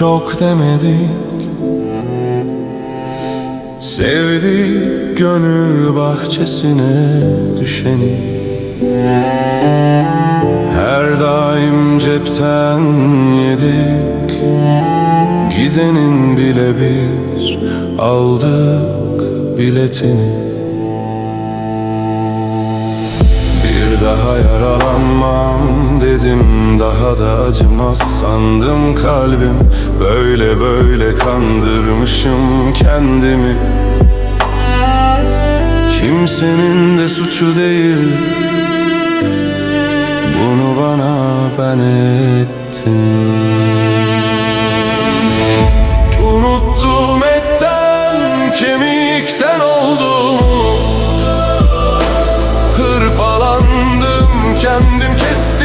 Çok demedik Sevdik gönül bahçesine düşeni. Her daim cepten yedik. Gidenin bile biz aldık biletini dedim Daha da acımaz sandım kalbim. Böyle böyle kandırmışım kendimi. Kimsenin de suçu değil. Bunu bana ben ettim. Unuttum etten kemikten olduğumu Hırpalandım kendim kestim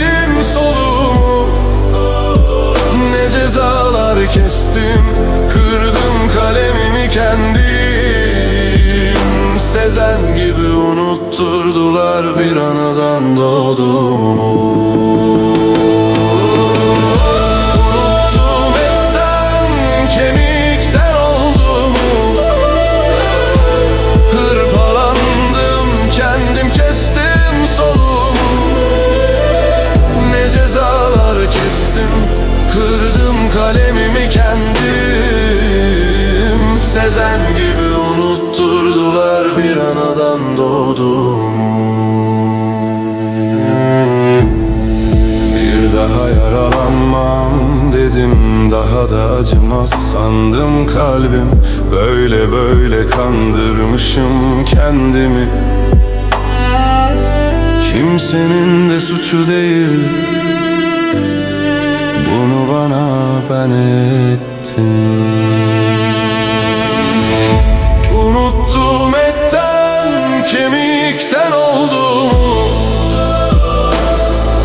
gibi unutturdular bir anadan doğduğumu Daha da acımaz sandım kalbim. Böyle böyle kandırmışım kendimi. Kimsenin de suçu değil. Bunu bana ben ettim. Unuttum etten kemikten olduğumu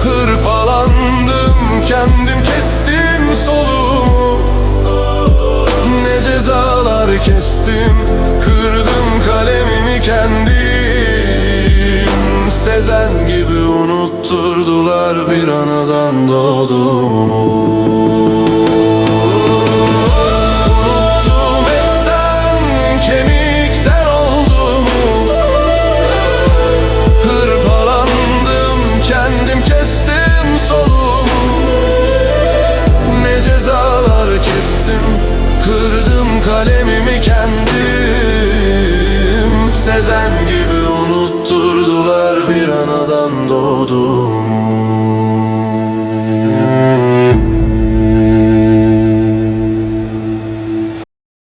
Hırpalandım kendim kestim soluğumu Ben gibi unutturdular bir anadan doğduğumu.